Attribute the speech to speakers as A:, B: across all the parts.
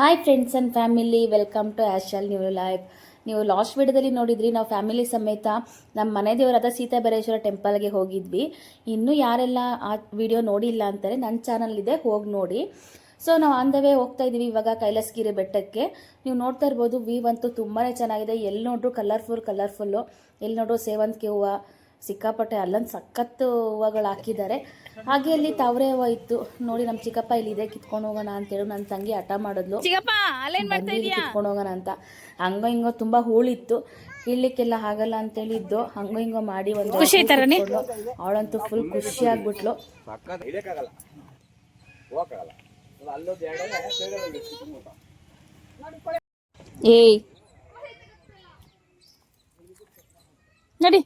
A: Hi friends and family welcome to Ashal new life ನೀವು last ವಿಡಿಯೋದಲ್ಲಿ ನೋಡಿದ್ರಿ, ನಾವು ಫ್ಯಾಮಿಲಿ ಸಮೇತ ನಮ್ಮ ಮನೆ ದೇವರಾದ ಸೀತಾಬರೇಶ್ವರ ಟೆಂಪಲ್ಗೆ ಹೋಗಿದ್ವಿ. ಇನ್ನೂ ಯಾರೆಲ್ಲ ಆ ವಿಡಿಯೋ ನೋಡಿಲ್ಲ ಅಂತಾರೆ ನನ್ನ ಚಾನಲ್ ಇದೆ, ಹೋಗಿ ನೋಡಿ. ಸೊ ನಾವು ಆನ್ ವೇ ಹೋಗ್ತಾ ಇದ್ದೀವಿ ಇವಾಗ ಕೈಲಾಸಗಿರಿ ಬೆಟ್ಟಕ್ಕೆ. ನೀವು ನೋಡ್ತಾ ಇರ್ಬೋದು ವ್ಯೂ ಅಂತೂ ತುಂಬಾ ಚೆನ್ನಾಗಿದೆ. ಎಲ್ಲಿ ನೋಡ್ರು ಕಲರ್ಫುಲ್ ಕಲರ್ಫುಲ್ಲು ಎಲ್ಲಿ ನೋಡ್ರು ಸೇವಂತಿಗೆ ಹೂವು ಸಿಕ್ಕಾಪಟ್ಟೆ ಅಲ್ಲೊಂದು ಸಖತ್ತು ಹೂವುಗಳು ಹಾಕಿದ್ದಾರೆ. ಹಾಗೆ ಅಲ್ಲಿ ತಾವರೆ ಹೂವು ಇತ್ತು. ನೋಡಿ ನಮ್ಮ ಚಿಕ್ಕಪ್ಪ ಇಲ್ಲಿದೆ ಕಿತ್ಕೊಂಡು ಹೋಗೋಣ ಅಂತೇಳಿ ನನ್ನ ತಂಗಿ ಹಠ ಮಾಡಿದ್ಲು. ಕಿತ್ಕೊಂಡು ಹೋಗೋಣ ಅಂತ. ಹಂಗೋ ಹಿಂಗೋ ತುಂಬಾ ಹೂಳಿತ್ತು. ಇಲ್ಲಿಕ್ಕೆಲ್ಲ ಆಗಲ್ಲ ಅಂತೇಳಿ ಇದ್ದು ಹಂಗೋ ಹಿಂಗೋ ಮಾಡಿ ಒಂದು
B: ಖುಷಿ?
A: ಅವಳಂತೂ ಫುಲ್ ಖುಷಿ ಆಗ್ಬಿಟ್ಲು.
B: ಏಯ್. ನಡಿ.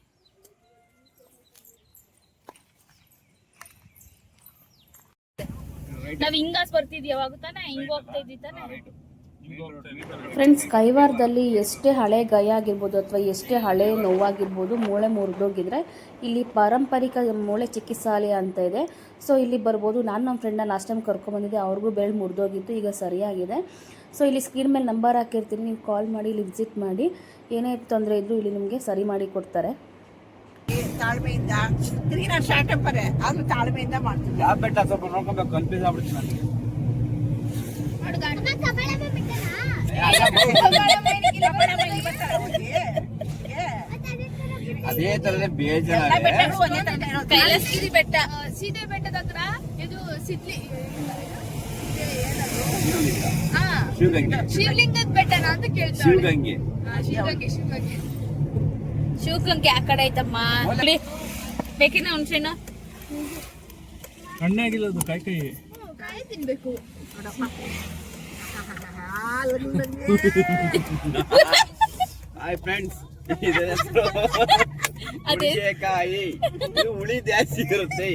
B: ನಾವ್ ಹಿಂಗಾಸ್ ಬರ್ತಿದ್ವಿ ಯಾವಾಗ ತಾನೆ ಹಿಂಗ್ ಹೋಗ್ತಾ ಇದ್ವಿ ತಾನೆ.
A: ಫ್ರೆಂಡ್ಸ್ ಕೈವಾರದಲ್ಲಿ ಎಷ್ಟೇ ಹಳೆ ಗಯ ಆಗಿರ್ಬೋದು ಅಥವಾ ಎಷ್ಟೇ ಹಳೆ ನೋವಾಗಿರ್ಬೋದು ಮೂಳೆ ಮುರಿದೋಗಿದ್ರೆ ಇಲ್ಲಿ ಪಾರಂಪರಿಕ ಮೂಳೆ ಚಿಕಿತ್ಸಾಲಯ ಅಂತ ಇದೆ. ಸೊ ಇಲ್ಲಿ ಬರ್ಬೋದು. ನಾನು ನಮ್ಮ ಫ್ರೆಂಡ್ನ ಲಾಸ್ಟ್ ಟೈಮ್ ಕರ್ಕೊಂಬಂದಿದ್ದೆ ಅವ್ರಿಗೂ ಬೆಳೆ ಮುರಿದೋಗಿತ್ತು. ಈಗ ಸರಿಯಾಗಿದೆ. ಸೊ ಇಲ್ಲಿ ಸ್ಕ್ರೀನ್ ಮೇಲೆ ನಂಬರ್ ಹಾಕಿರ್ತೀನಿ. ನೀವು ಕಾಲ್ ಮಾಡಿ ಇಲ್ಲಿ ವಿಸಿಟ್ ಮಾಡಿ. ಏನೇ ತೊಂದರೆ ಇದ್ದರೂ ಇಲ್ಲಿ ನಿಮಗೆ ಸರಿ ಮಾಡಿ ಕೊಡ್ತಾರೆ.
C: ತಾಳ್ಮೆಯಿಂದ ಗ್ರೀನ್ ಶಾರ್ಟ್ ಟೆಂಪರೇ ಆದ್ರೂ ತಾಳ್ಮೆಯಿಂದ ಮಾಡ್ತೀನಿ
D: ಯಾವ ಬೆಟ್ಟ ಸ್ವಲ್ಪ ನೋಡ್ಕೊಬೇಕು ಕನ್ಫ್ಯೂಸ್ ಆಗ್ಬಿಡ್ತೀನಿ ನನಗೆ ಅದೇ ತರದೇ ಬೇಜಾರ.
B: ಕೈಲಾಸಗಿರಿ ಬೆಟ್ಟ. ಸೀತೆ ಬೆಟ್ಟದ ಹತ್ರ ಇದು ಸಿದ್ಲಿ ಶಿವಲಿಂಗದ ಬೆಟ್ಟನ ಅಂತ ಕೇಳ್ತಾ
D: ಶಿವಗಂಗೆ.
B: ಶಿವಗಂಗೆ ಶಿವಗಂಗೆ. ಶಿವಗಂಗೆ ಆ ಕಡೆ ಐತಮ್ಮ. ಬೇಕಿನ ಹುಣ್ಸೆಣ್ಣು
E: ಕಣ್ಣೇ ಆಗಿಲ್ಲ ಅದು ಕಾಯಿ ಕೈ
B: ಕಾಯಿ ತಿನ್ಬೇಕು
D: ಹಾಯ್ ಫ್ರೆಂಡ್ಸ್ ಕಾಯಿ ಇದು ಹುಳಿ ಜಾಸ್ತಿ ಇರುತ್ತೆ.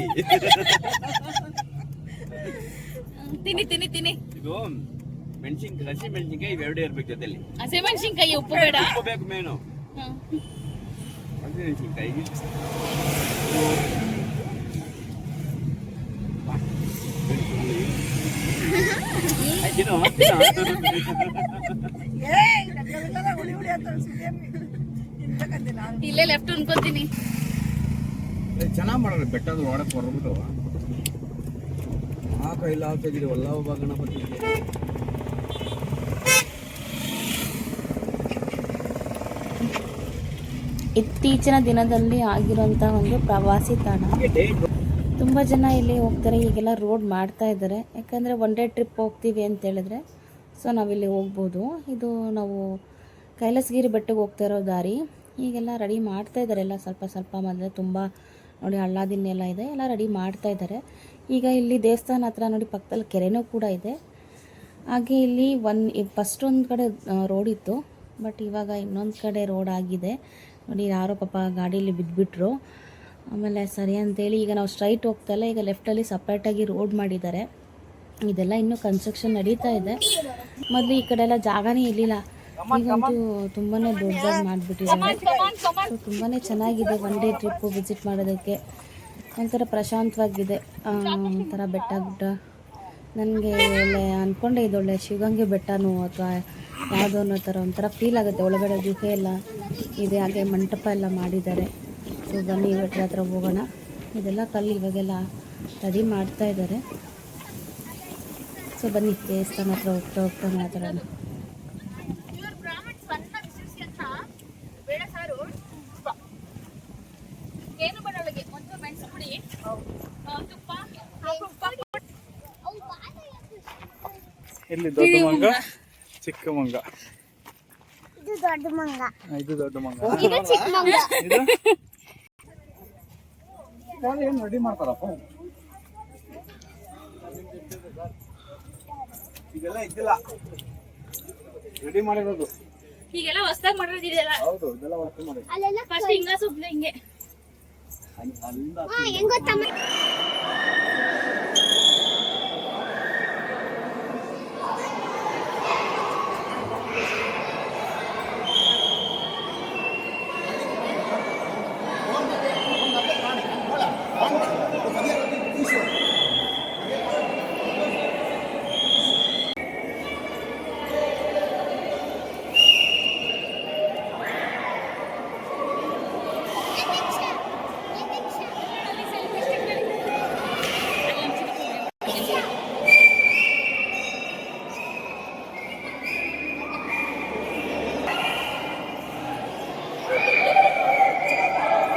B: ತಿನ್ನಿ ತಿನ್ನಿ ತಿನ್ನಿ.
D: ಇದು ಮೆಣಸಿನ್ಕಾಯಿ ಹಸಿ ಮೆಣಸಿನ್ಕಾಯಿ ಇವೆರಡೇ ಇರ್ಬೇಕು ಜೊತೆಲಿ.
B: ಹಸಿಮೆಣಸಿನ್ಕಾಯಿ ಉಪ್ಪು ಬೇಡ.
D: ಉಪ್ಪು ಬೇಕು ಮೇನು.
B: ಇಲ್ಲೇ ಲೆಫ್ಟ್ ಅನ್ಕೋತೀನಿ
D: ಚೆನ್ನಾಗಿ ಮಾಡೋಣ ಬೆಟ್ಟದ ಒಳಗೆ ಹೊರಬಿಟ್ಟು ಆ ಕೈಲ ತೆಗಿದೆ ಒಬ್ಬ ಗಣಪತಿ
A: ಇತ್ತೀಚಿನ ದಿನದಲ್ಲಿ ಆಗಿರುವಂಥ ಒಂದು ಪ್ರವಾಸಿ ತಾಣ. ತುಂಬ ಜನ ಇಲ್ಲಿ ಹೋಗ್ತಾರೆ ಈಗೆಲ್ಲ ರೋಡ್ ಮಾಡ್ತಾ ಇದ್ದಾರೆ. ಯಾಕಂದರೆ ಒನ್ ಡೇ ಟ್ರಿಪ್ ಹೋಗ್ತೀವಿ ಅಂತ ಹೇಳಿದ್ರೆ ಸೊ ನಾವಿಲ್ಲಿ ಹೋಗ್ಬೋದು. ಇದು ನಾವು ಕೈಲಾಸಗಿರಿ ಬೆಟ್ಟಕ್ಕೆ ಹೋಗ್ತಾ ಇರೋ ದಾರಿ. ಈಗೆಲ್ಲ ರೆಡಿ ಮಾಡ್ತಾ ಇದ್ದಾರೆ ಎಲ್ಲ ಸ್ವಲ್ಪ ಸ್ವಲ್ಪ ಮೊದಲೇ ತುಂಬ ನೋಡಿ ಹಳ್ಳದಿನ್ನೆಲ್ಲ ಇದೆ, ಎಲ್ಲ ರೆಡಿ ಮಾಡ್ತಾ ಇದ್ದಾರೆ. ಈಗ ಇಲ್ಲಿ ದೇವಸ್ಥಾನ ಹತ್ರ ನೋಡಿ ಪಕ್ಕದಲ್ಲಿ ಕೆರೆನೂ ಕೂಡ ಇದೆ. ಹಾಗೆ ಇಲ್ಲಿ ಒನ್ ಫಸ್ಟ್ ಒಂದು ಕಡೆ ರೋಡ್ ಇತ್ತು ಬಟ್ ಇವಾಗ ಇನ್ನೊಂದು ಕಡೆ ರೋಡ್ ಆಗಿದೆ. ನೋಡಿ, ಯಾರೋ ಪಾಪ ಗಾಡೀಲಿ ಬಿದ್ದುಬಿಟ್ರು ಆಮೇಲೆ ಸರಿ ಅಂತೇಳಿ ಈಗ ನಾವು ಸ್ಟ್ರೈಟ್ ಹೋಗ್ತಾ ಇಲ್ಲ, ಈಗ ಲೆಫ್ಟಲ್ಲಿ ಸಪ್ರೇಟಾಗಿ ರೋಡ್ ಮಾಡಿದ್ದಾರೆ. ಇದೆಲ್ಲ ಇನ್ನೂ ಕನ್ಸ್ಟ್ರಕ್ಷನ್ ನಡೀತಾ ಇದೆ. ಮೊದಲು ಈ ಕಡೆ ಎಲ್ಲ ಜಾಗನೇ ಇರಲಿಲ್ಲ. ಈಗಂತೂ ತುಂಬಾ ದೊಡ್ಡದಾಗಿ ಮಾಡಿಬಿಟ್ಟಿದ್ದಾರೆ. ಸೊ ತುಂಬಾ ಚೆನ್ನಾಗಿದೆ ಒನ್ ಡೇ ಟ್ರಿಪ್ಪು ವಿಸಿಟ್ ಮಾಡೋದಕ್ಕೆ. ಒಂಥರ ಪ್ರಶಾಂತವಾಗಿದೆ. ಒಂಥರ ಬೆಟ್ಟ ಗುಡ್ಡ. ನನಗೆ ಒಳ್ಳೆ ಅಂದ್ಕೊಂಡೆ ಒಳ್ಳೆ ಶಿವಗಂಗೆ ಬೆಟ್ಟನೋ ಅಥವಾ ಯಾವುದೋ ಅನ್ನೋ ಥರ ಒಂಥರ ಫೀಲ್ ಆಗುತ್ತೆ. ಒಳಗಡೆ ಗುಹೆ ಎಲ್ಲ ಇದೆ, ಹಾಗೆ ಮಂಟಪ ಎಲ್ಲ ಮಾಡಿದ್ದಾರೆ. ಸೊ ಬನ್ನಿ ಬೆಟ್ಟದ ಹತ್ರ ಹೋಗೋಣ. ಇದೆಲ್ಲ ಕಲ್ಲು ಇವಾಗೆಲ್ಲ ರೆಡಿ ಮಾಡ್ತಾ ಇದ್ದಾರೆ. ಸೊ ಬನ್ನಿ ದೇವಸ್ಥಾನ ಹತ್ರ ಹೋಗ್ತಾ ಹೋಗ್ತಾ ಮಾತಾಡೋಣ
B: ಬೇಡ ಸಾರು ಏನು ಬೇಡ ಒಳಗೆ ಒಂದು ಮೆಣಸು ಪುಡಿ ಆ, ತುಪ್ಪ ತುಪ್ಪ
E: ಇಲ್ಲಿ ದೊಡ್ಡ ಮಂಗ? ಚಿಕ್ಕ ಮಂಗ.
F: ಇದು ದೊಡ್ಡ ಮಂಗ.
E: ಇದು ದೊಡ್ಡ ಮಂಗ.
F: ಇದು ಚಿಕ್ಕ ಮಂಗ.
E: ಇದು? ಏನು ರೆಡಿ ಮಾಡ್ತಾರಪ್ಪ?
D: ಇದೆಲ್ಲ ಇದಿಲ್ಲ
E: ರೆಡಿ ಮಾಡಿರೋದು.
B: ಹೀಗೆಲ್ಲ ಹೊಸದಾಗಿ ಮಾಡಿರೋದು ಇದೆಲ್ಲ
E: ಹೌದು ಇದೆಲ್ಲ ಹೊಸದಾಗಿ ಮಾಡಿರೋದು.
F: ಅಲ್ಲೆಲ್ಲ
B: ಫಸ್ಟ್ ಹಿಂಗ ಸುಬ್ಲೆ ಹಿಂಗೆ.
F: ಹಾ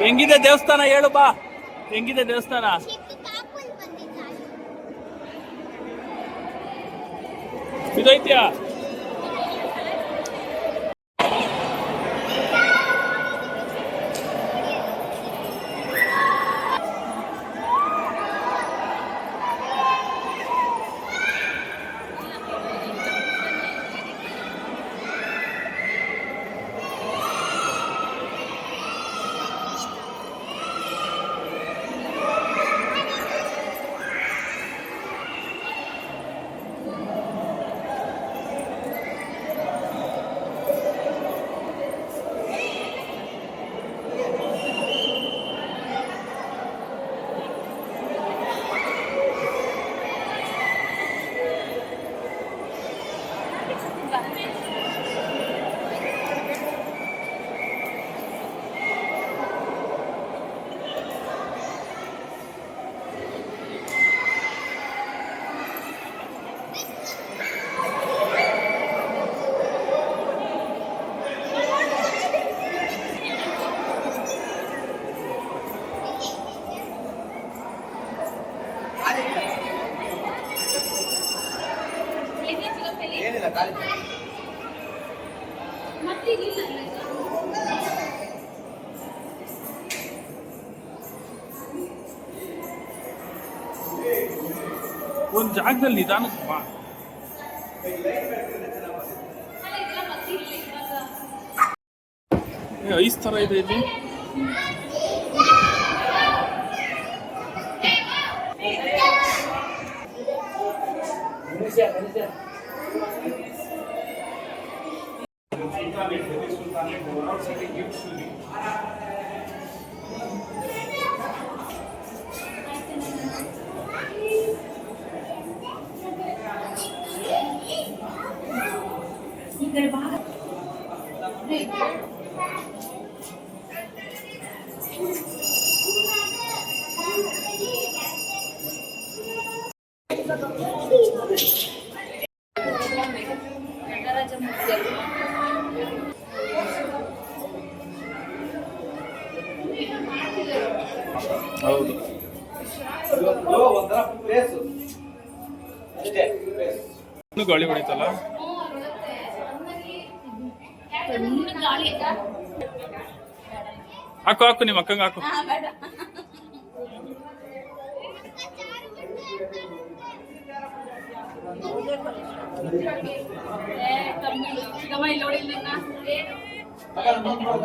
B: ಹೆಂಗಿದೆ ದೇವಸ್ಥಾನ ಹೇಳು ಬಾ. ಹೆಂಗಿದೆ ದೇವಸ್ಥಾನ? ಇದೈತ್ಯಾ? ಖಾಲಿ ಒಂದು ಜಾಗದಲ್ಲಿ ನಿಧಾನಕ್ಕೆ ಬಾ ಐಸ್ ಥರ ಇದೆ ಇಲ್ಲಿ Yeah, yeah.
D: Sultanate, Delhi Sultanate, overall city gives to the
B: ఇక్కడ బాగా Thank you. ಗಾಳಿ ಹೊಡಿತಲ್ಲ? ಹಾಕು ಹಾಕು ನಿಮ್ಮ ಅಕ್ಕಂಗೆ ಹಾಕು.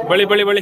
B: ಬಳಿ ಬಳಿ ಬಳಿ.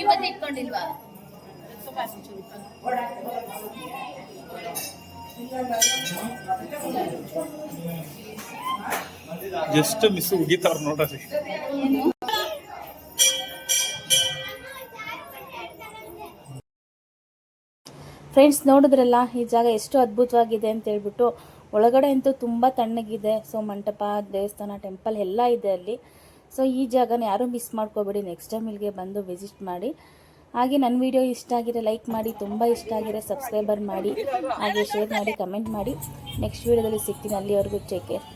E: ಇವತ್ತು ಇಟ್ಕೊಂಡಿಲ್ವಾ
B: ಎಷ್ಟು ಮಿಸ್ ಉಗಿತಾರ ನೋಡ್ರಿ.
A: ಫ್ರೆಂಡ್ಸ್ ನೋಡಿದ್ರಲ್ಲ ಈ ಜಾಗ ಎಷ್ಟು ಅದ್ಭುತವಾಗಿದೆ ಅಂತ ಹೇಳ್ಬಿಟ್ಟು ಒಳಗಡೆ ಅಂತೂ ತುಂಬ ತಣ್ಣಗಿದೆ. ಸೊ ಮಂಟಪ, ದೇವಸ್ಥಾನ ಟೆಂಪಲ್ ಎಲ್ಲ ಇದೆ ಅಲ್ಲಿ. ಸೊ ಈ ಜಾಗನ ಯಾರೂ ಮಿಸ್ ಮಾಡ್ಕೋಬೇಡಿ. ನೆಕ್ಸ್ಟ್ ಟೈಮ್ ಇಲ್ಲಿಗೆ ಬಂದು ವಿಸಿಟ್ ಮಾಡಿ. ಹಾಗೆ ನನ್ನ ವಿಡಿಯೋ ಇಷ್ಟ ಆಗಿದೆ ಲೈಕ್ ಮಾಡಿ, ತುಂಬ ಇಷ್ಟ ಆಗಿರೋ ಸಬ್ಸ್ಕ್ರೈಬರ್ ಮಾಡಿ, ಹಾಗೆ ಶೇರ್ ಮಾಡಿ ಕಮೆಂಟ್ ಮಾಡಿ. ನೆಕ್ಸ್ಟ್ ವಿಡಿಯೋದಲ್ಲಿ ಸಿಗ್ತೀನಿ ಅಲ್ಲಿವರೆಗೂ. Take care